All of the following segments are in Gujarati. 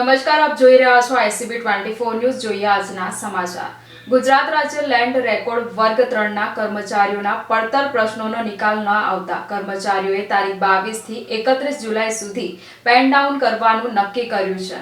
નમસ્કાર, આપ જોઈ રહ્યા છો આઈસીબી ટ્વેન્ટી ફોર ન્યૂઝ. જોઈએ આજના સમાચાર. ગુજરાત રાજ્ય લેન્ડ રેકોર્ડ વર્ગ ત્રણના કર્મચારીઓના પડતર પ્રશ્નોનો નિકાલ ન આવતા કર્મચારીઓએ તારીખ બાવીસથી એકત્રીસ જુલાઈ સુધી પેન ડાઉન કરવાનું નક્કી કર્યું છે.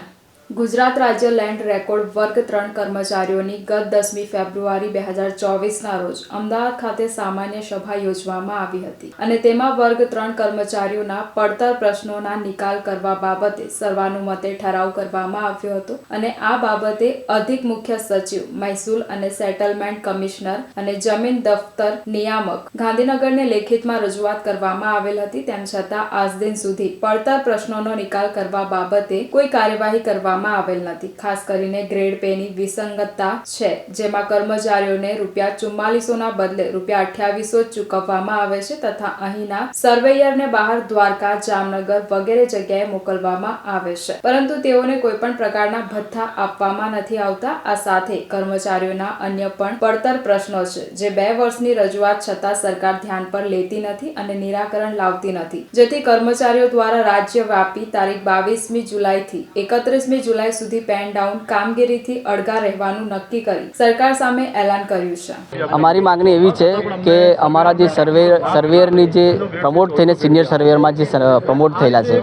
ગુજરાત રાજ્ય લેન્ડ રેકોર્ડ વર્ગ ત્રણ કર્મચારીઓની ગત દસમી ફેબ્રુઆરી બે હજાર ચોવીસના રોજ અમદાવાદ ખાતે સામાન્ય સભા યોજવામાં આવી હતી. અને તેમાં વર્ગ ત્રણ કર્મચારીઓના પડતર પ્રશ્નોના નિકાલ કરવા બાબતે સર્વાનુમતે ઠરાવ કરવામાં આવ્યો હતો અને આ બાબતે અધિક મુખ્ય સચિવ, મહેસૂલ અને સેટલમેન્ટ કમિશનર અને જમીન દફતર નિયામક ગાંધીનગરને લેખિતમાં રજૂઆત કરવામાં આવેલ હતી. તેમ છતાં, આજ દિન સુધી પડતર પ્રશ્નોનો નિકાલ કરવા બાબતે કોઈ કાર્યવાહી કરવામાં આવેલ નથી. ખાસ કરીને ગ્રેડ પેની વિસંગતતા છે, જેમાં કર્મચારીઓને રૂપિયા ચુમ્માલીસોના બદલે રૂપિયા અઠ્યાવીસો ચૂકવવામાં આવે છે તથા અહીંના સર્વેયરને બહાર દ્વારકા, જામનગર વગેરે જગ્યાએ મોકલવામાં આવે છે. પરંતુ તેઓને કોઈ પણ પ્રકારના ભથ્થા આપવામાં નથી આવતા. આ સાથે કર્મચારીઓના અન્ય પણ પડતર પ્રશ્નો છે, જે બે વર્ષની રજૂઆત છતાં સરકાર ધ્યાન પર લેતી નથી અને નિરાકરણ લાવતી નથી. જેથી કર્મચારીઓ દ્વારા રાજ્યવ્યાપી તારીખ બાવીસમી જુલાઈથી એકત્રીસમી જુલાઈ સુધી પેન ડાઉન કામગીરીથી અળગા રહેવાનું નક્કી કરી સરકાર સામે એલાન કર્યું છે. અમારી માંગણી એવી છે કે અમારા જે સર્વે સર્વેયરની જે પ્રમોટ થઈને સિનિયર સર્વેયરમાં જે પ્રમોટ થયેલા છે,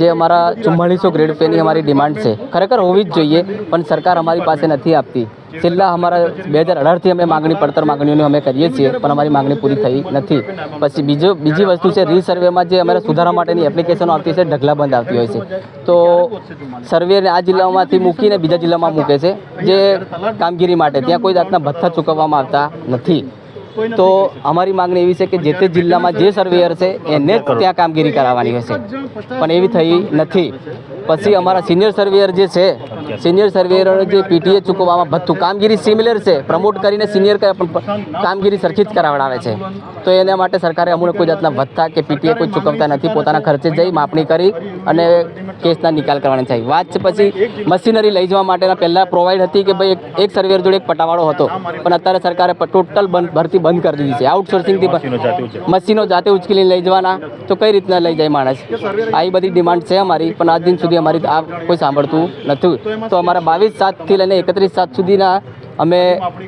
જે અમારા ચુમ્માળીસો ગ્રેડ પેની અમારી ડિમાન્ડ છે, ખરેખર હોવી જ જોઈએ, પણ સરકાર અમારી પાસે નથી આપતી. છેલ્લા અમારા બે હજાર અઢારથી અમે માગણી, પડતર માગણીઓની અમે કરીએ છીએ, પણ અમારી માગણી પૂરી થઈ નથી. પછી બીજો, બીજી વસ્તુ છે, રીસર્વેમાં જે અમારે સુધારા માટેની એપ્લિકેશનો આવતી છે, ઢગલાબંધ આવતી હોય છે. તો સર્વેને આ જિલ્લામાંથી મૂકીને બીજા જિલ્લામાં મૂકે છે, જે કામગીરી માટે, ત્યાં કોઈ જાતના ભથ્થા ચૂકવવામાં આવતા નથી. તો અમારી માગણી એવી છે કે જે તે જિલ્લામાં જે સર્વેયર છે, એને જ ત્યાં કામગીરી કરાવવાની હશે પણ એવી થઈ નથી. પછી અમારા સિનિયર સર્વેયર જે છે સિનિયર સર્વેયર જે પીટીએ ચૂકવવામાં ભથ્થું કામગીરી સિમિલર છે. પ્રમોટ કરીને સિનિયર કામગીરી સરખી જ કરાવડાવે છે. તો એના માટે સરકારે અમુક કોઈ જાતના ભથ્થા કે પીટીએ કોઈ ચૂકવતા નથી. પોતાના ખર્ચે જઈ માપણી કરી અને કેસના નિકાલ કરવાની છે વાત છે પછી મશીનરી લઈ જવા માટેના પહેલાં પ્રોવાઈડ હતી કે ભાઈ એક સર્વેર સર્વેયર જોડે એક પટાવાળો હતો. પણ અત્યારે સરકારે ટોટલ બંધ ભરતી બંધ કરી દીધી છે. આઉટસોર્સિંગથી મશીનો જાતે ઉચકીને લઈ જવાના. તો કઈ રીતના લઈ જાય માણસ? આ એ બધી ડિમાન્ડ છે અમારી. પણ આજ દિન સુધી અમારી આ કોઈ સાંભળતું નથી. તો અમારા બાવીસ સાતથી લઈને એકત્રીસ સાત સુધીના અમે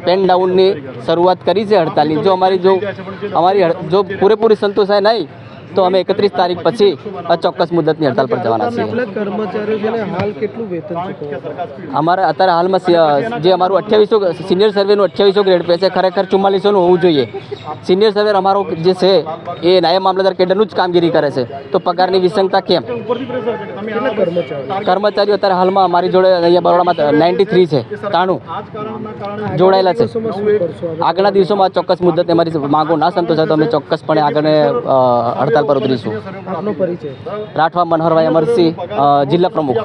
પેન ડાઉનની શરૂઆત કરી છે હડતાલની જો અમારી જો અમારી જો પૂરેપૂરી સંતોષાય નહીં તો અમે એકત્રીસ તારીખ પછી અચોક્કસ મુદતની હડતાલ પર જવાના છીએ. અમારે અત્યારે હાલમાં જે અમારું અઠ્યાવીસો સિનિયર સર્વેનું અઠ્યાવીસો ગ્રેડ પે છે ખરેખર ચુમ્માલીસોનું હોવું જોઈએ. સિનિયર સર્વેર અમારો જે છે એ નાયબ મામલતદાર કેડરનું જ કામગીરી કરે છે. તો પગારની વિસંગતા કેમ? કર્મચારીઓ? અત્યારે હાલમાં અમારી જોડે અહીંયા બરોડામાં નાઇન્ટી થ્રી છે તાણું. જોડાયેલા છે? આગળના દિવસોમાં ચોક્કસ મુદ્દત અમારી માંગો ના સંતોષાય તો અમે ચોક્કસપણે આગળ અ, હડતાલ પર ઉતરીશું રાઠવા મનહરભાઈ અમરસિંહ જિલ્લા પ્રમુખ